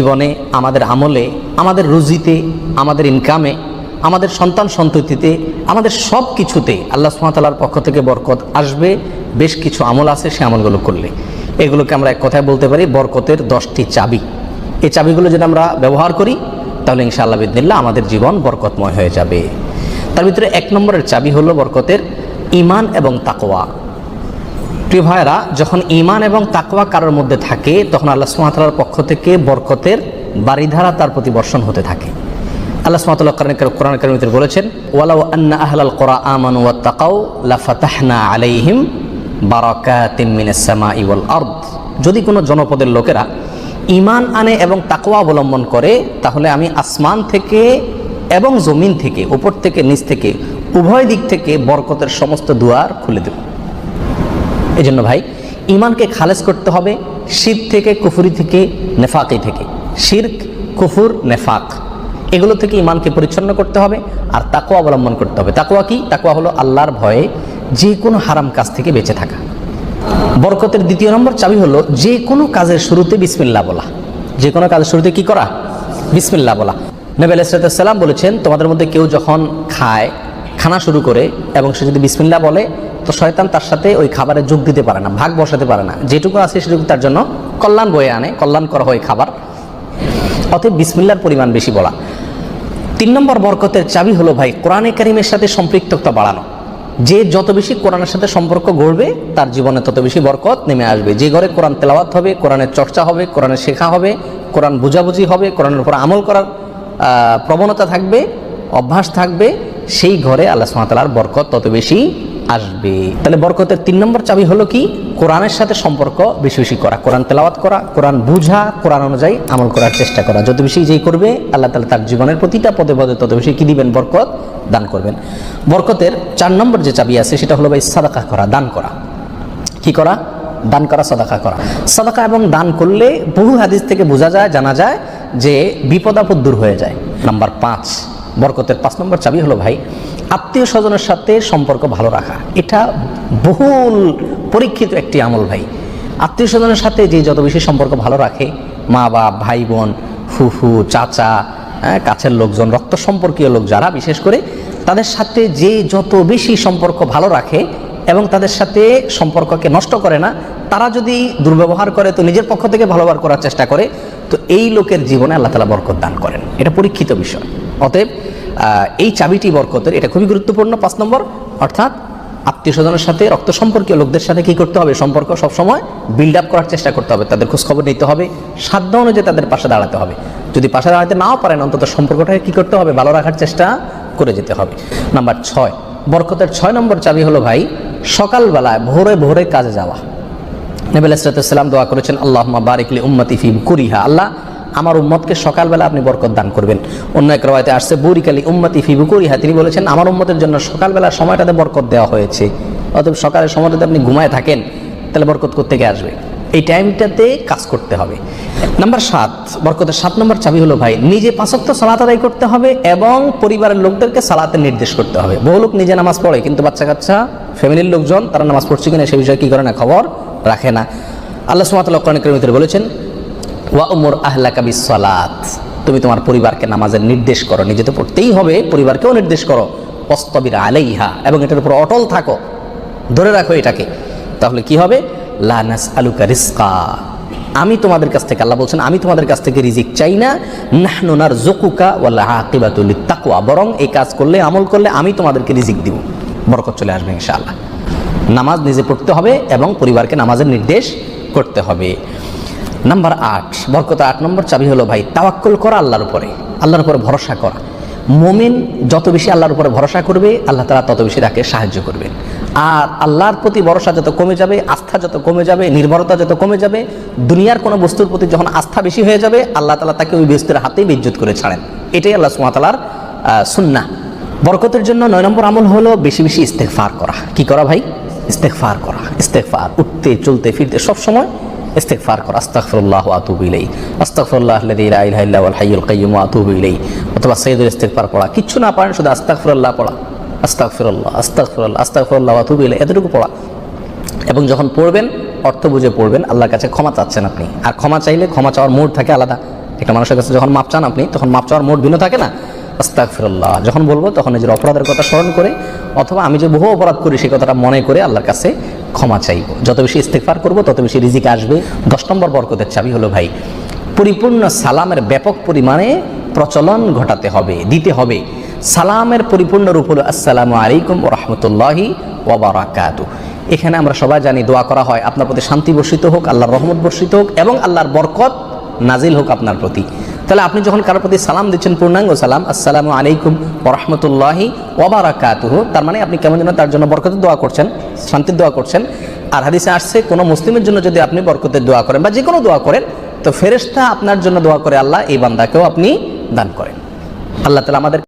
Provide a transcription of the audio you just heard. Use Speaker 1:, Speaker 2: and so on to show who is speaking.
Speaker 1: জীবনে, আমাদের আমলে, আমাদের রুজিতে, আমাদের ইনকামে আমাদের সন্তান সন্ততিতে, আমাদের সব কিছুতে আল্লাহ সুমাতালার পক্ষ থেকে বরকত আসবে। বেশ কিছু আমল আছে, সে আমলগুলো করলে। এগুলোকে আমরা এক কথায় বলতে পারি বরকতের দশটি চাবি। এই চাবিগুলো যদি আমরা ব্যবহার করি, তাহলে ইনশাআল্লাহ বিদিল্লা আমাদের জীবন বরকতময় হয়ে যাবে। তার ভিতরে এক নম্বরের চাবি হলো বরকতের ইমান এবং তাকওয়া। প্রিয় ভাইয়েরা, যখন ইমান এবং তাকওয়া কারোর মধ্যে থাকে, তখন আল্লাহ সুমাতালার পক্ষ থেকে বরকতের বাড়িধারা তার প্রতি বর্ষণ হতে থাকে। আল্লাহ সুমাতুল্লাহ কারণ কোরআন কারিমিতে বলেছেন, ওয়ালাউ আন্না আহলাল কোরআ আমান ওয়া তাকাউ লাফাতাহনা আলাইহিম বারাকাতিম মিনাস সামাই ওয়াল আরদ। যদি কোনো জনপদের লোকেরা ইমান আনে এবং তাকওয়া অবলম্বন করে, তাহলে আমি আসমান থেকে এবং জমিন থেকে, উপর থেকে, নিচ থেকে, উভয় দিক থেকে বরকতের সমস্ত দুয়ার খুলে দেব। এই জন্য ভাই ইমানকে খালেজ করতে হবে, শির থেকে কুফুরি থেকে নেফাকি থেকে। শির্ক, কুফুর, নেফাক, এগুলো থেকে ইমানকে পরিচ্ছন্ন করতে হবে আর তাকুয়া অবলম্বন করতে হবে। তাকুয়া কি? তাকুয়া হলো আল্লাহর ভয়ে যে কোনো হারাম কাজ থেকে বেঁচে থাকা। বরকতের দ্বিতীয় নম্বর চাবি হলো যে কোনো কাজের শুরুতে বিসমিল্লা বলা। যে কোনো কাজের শুরুতে কি করা? বিসমিল্লা বলা। নবী আলাইসালাম বলেছেন, তোমাদের মধ্যে কেউ যখন খায় খানা শুরু করে এবং সে যদি বিসমিল্লা বলে, তো শয়তান তার সাথে ওই খাবারে যোগ দিতে পারে না, ভাগ বসাতে পারে না। যেটুকু আছে সেটুকু তার জন্য কল্যাণ বয়ে আনে, কল্যাণ করা হয় খাবার। অতএব বিসমিল্লার পরিমাণ বেশি বলা। তিন নম্বর বরকতের চাবি হলো, ভাই, কোরআনে কারিমের সাথে সম্পৃক্ততা বাড়ানো। যে যত বেশি কোরআনের সাথে সম্পর্ক গড়বে, তার জীবনে তত বেশি বরকত নেমে আসবে। যে ঘরে কোরআন তেলাওয়াত হবে, কোরআনের চর্চা হবে কোরআনের শেখা হবে, কোরআন বুঝাবুঝি হবে, কোরআনের উপর আমল করার প্রবণতা থাকবে, অভ্যাস থাকবে সেই ঘরে আল্লাহ সুমাতালার বরকত তত বেশি আসবে। তাহলে বরকতের তিন নম্বর চাবি হলো কি? কোরআনের সাথে সম্পর্ক বেশি বেশি করা, কোরআন তেলাওয়াত করা, কোরআন বুঝা, কোরআন অনুযায়ী আমল করার চেষ্টা করা। যত বেশি যেই করবে, আল্লাহ তালা তার জীবনের প্রতিটা পদে পদে তত বেশি কি দিবেন? বরকত দান করবেন। বরকতের চার নম্বর যে চাবি আছে, সেটা হলো ভাই সাদাকা করা, দান করা। কি করা? দান করা, সদাকা করা। সদাকা এবং দান করলে বহু হাদিস থেকে বোঝা যায়, জানা যায় যে বিপদ আপদ দূর হয়ে যায়। নাম্বার পাঁচ বরকতের পাঁচ নম্বর চাবি হলো ভাই আত্মীয় স্বজনের সাথে সম্পর্ক ভালো রাখা। এটা বহুল পরীক্ষিত একটি আমল ভাই। আত্মীয় স্বজনের সাথে যে যত বেশি সম্পর্ক ভালো রাখে মা বাপ ভাই বোন ফুফু চাচা হ্যাঁ, কাছের লোকজন রক্ত সম্পর্কীয় লোক যারা বিশেষ করে তাদের সাথে যে যত বেশি সম্পর্ক ভালো রাখে এবং তাদের সাথে সম্পর্ককে নষ্ট করে না তারা যদি দুর্ব্যবহার করে তো নিজের পক্ষ থেকে ভালোবার করার চেষ্টা করে তো এই লোকের জীবনে আল্লাহ তালা বরকত দান করেন। এটা পরীক্ষিত বিষয়। অতএব এই চাবিটি বরকতের, এটা খুবই গুরুত্বপূর্ণ, পাঁচ নম্বর। অর্থাৎ, আত্মীয় স্বজনের সাথে রক্ত সম্পর্কীয় লোকদের সাথে কি করতে হবে? সম্পর্ক সবসময় বিল্ড আপ করার চেষ্টা করতে হবে। তাদের খোঁজ খবর নিতে হবে, সাধ্য অনুযায়ী তাদের পাশে দাঁড়াতে হবে। যদি পাশে দাঁড়াতে নাও পারেন, অন্তত সম্পর্কটাকে কি করতে হবে? ভালো রাখার চেষ্টা করে যেতে হবে। নাম্বার ছয়, বরকতের ছয় নম্বর চাবি হলো ভাই, সকালবেলায় ভোরে ভোরে কাজে যাওয়া। নবীল ইসলাতাম দোয়া করেছেন আল্লাহ বারিকলি উম্মতি ফি কুরিহা আল্লাহ আমার উম্মতকে সকালবেলা আপনি বরকত দান করবেন। অন্য এক রবায়তে আসছে, বুরিকালি উম্মতি ফি বুকুরিহা। তিনি বলেছেন, আমার উম্মতের জন্য সকালবেলা সময়টাতে বরকত দেওয়া হয়েছে। অতএব সকালের সময়টাতে আপনি ঘুমায় থাকেন, তাহলে বরকত করতে গিয়ে আসবে? এই টাইমটাতে কাজ করতে হবে। নাম্বার সাত, বরকতের সাত নম্বর চাবি হলো, ভাই, নিজে পাঁচক্ত সালাত আদায় করতে হবে এবং পরিবারের লোকদেরকে সালাতের নির্দেশ করতে হবে। বহু লোক নিজে নামাজ পড়ে, কিন্তু বাচ্চা কাচ্চা, ফ্যামিলির লোকজন, তারা নামাজ পড়ছে কিনা সে বিষয়ে কী করে না খবর রাখে না। আল্লাহ সুমাতাল্লাহ কোরআন বলেছেন ওয়া উমর আহলা কাবি সালাত। তুমি তোমার পরিবারকে নামাজের নির্দেশ করো, নিজে তো পড়তেই হবে, পরিবারকেও নির্দেশ করো। অস্তবির আলাইহা, এবং এটার উপর অটল থাকো। ধরে রাখো এটাকে। তাহলে কি হবে? লানাস আলুকা রিস্কা আমি তোমাদের কাছ থেকে, আল্লাহ বলছেন, আমি তোমাদের কাছ থেকে রিজিক চাই না। নাহনুনার জকুকা ওয়াল্লা আকিবাতুল তাকুয়া বরং এই কাজ করলে, আমল করলে আমি তোমাদেরকে রিজিক দিব। বরকত চলে আসবে ইনশাআল্লাহ। নামাজ নিজে পড়তে হবে এবং পরিবারকে নামাজের নির্দেশ করতে হবে। নাম্বার আট, বরকত আট নম্বর চাবি হলো, ভাই, তাওয়াক্কুল করা আল্লাহর উপরে। আল্লাহর উপরে ভরসা করা। মোমিন যত বেশি আল্লাহর উপরে ভরসা করবে, আল্লাহ তালা তত বেশি তাকে সাহায্য করবেন। আর আল্লাহর প্রতি ভরসা যত কমে যাবে, আস্থা যত কমে যাবে, নির্ভরতা যত কমে যাবে, দুনিয়ার কোনো বস্তুর প্রতি যখন আস্থা বেশি হয়ে যাবে, আল্লাহ তালা তাকে ওই বস্তুর হাতেই বিদ্যুৎ করে ছাড়েন। এটাই আল্লাহ সুমাতালার সুন্না বরকতের জন্য নয় নম্বর আমল হলো বেশি বেশি ইস্তেকফার করা। কি করা ভাই? ইস্তেকফার করা। ইস্তেকফার উঠতে, চলতে, ফিরতে সব সময় ইস্তেকফার করা, আস্তাগফিরুল্লাহ ওয়া আতুবু ইলাইহি। আস্তাগফিরুল্লাহ আল্লাযী লা ইলাহা ইল্লা হুয়াল হাইয়ুল কাইয়্যুম ওয়া আতুবু অথবা সাইয়্যিদুল ইস্তেগফার পড়া, কিচ্ছু না পারেন শুধু আস্তাগফিরুল্লাহ পড়া। আস্তাগফিরুল্লাহ আস্তাগফিরুল্লাহ আস্তাগফিরুল্লাহ ওয়া আতুবু ইলাইহি, এতটুকু পড়া। এবং যখন পড়বেন, অর্থ বুঝে পড়বেন, আল্লাহর কাছে ক্ষমা চাচ্ছেন আপনি। আর ক্ষমা চাইলে ক্ষমা চাওয়ার মুড থাকে আলাদা। একটা মানুষের কাছে যখন মাপ চান আপনি, তখন মাপ চাওয়ার মোট ভিন্ন থাকে না। আস্তাগফিরুল্লাহ। যখন বলব, তখন নিজের অপরাধের কথা স্মরণ করে, অথবা আমি যে বহু অপরাধ করি, সেই কথাটা মনে করে আল্লাহর কাছে ক্ষমা চাইব। যত বেশি ইস্তেকফার করব, তত বেশি রিজিক আসবে। দশ নম্বর বরকতের চাবি হলো, ভাই, পরিপূর্ণ সালামের ব্যাপক পরিমাণে প্রচলন ঘটাতে হবে, দিতে হবে। সালামের পরিপূর্ণ রূপ হলো, আসসালামু আলাইকুম রহমতুল্লাহি ওবরাকাতু এখানে আমরা সবাই জানি, দোয়া করা হয়, আপনার প্রতি শান্তি বর্ষিত হোক, আল্লাহর রহমত বর্ষিত হোক, এবং আল্লাহর বরকত নাজিল হোক আপনার প্রতি। তাহলে আপনি যখন কারোর প্রতি সালাম দিচ্ছেন, পূর্ণাঙ্গ সালাম, আসসালামু আলাইকুম ওরহমতুল্লাহি ওবারাকাতুহ, তার মানে আপনি কেমন যেন তার জন্য বরকতের দোয়া করছেন, শান্তির দোয়া করছেন। আর হাদিসে আসছে, কোনো মুসলিমের জন্য যদি আপনি বরকতের দোয়া করেন বা যে কোনো দোয়া করেন, তো ফেরেস্তা আপনার জন্য দোয়া করে আল্লাহ, এই বান্দাকেও আপনি দান করেন। আল্লাহ তালা আমাদের